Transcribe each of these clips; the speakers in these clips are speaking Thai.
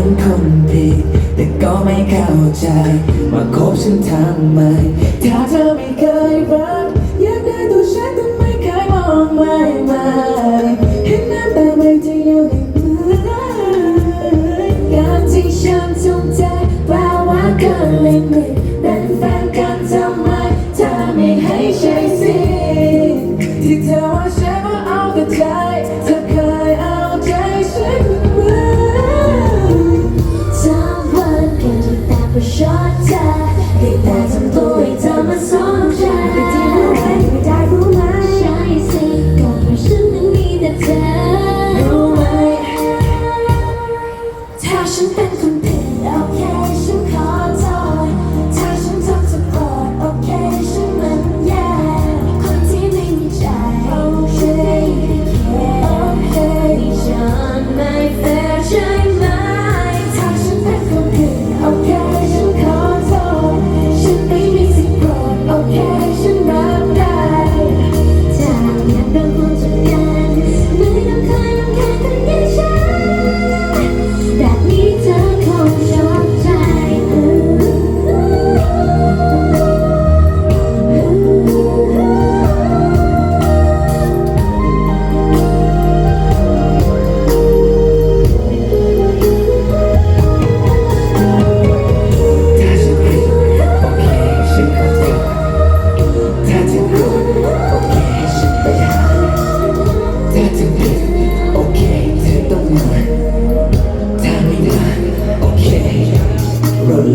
เป็นคนผิดแต่ก็ไม่เข้าใจ มาคบฉันทำไม ถ้าเธอไม่เคยรัก อยากได้ตัวฉันทำไมเคยมองไม่มาเห็นน้ำตาไม่จะอยู่ในการที่ฉันจงใจแปลว่าเคยลิมิตเป็นแฟนกันทำไมเธอไม่ให้ใช่สิที่เธอว่าฉันว่าเอาแต่ใจ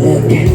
เลิกกัน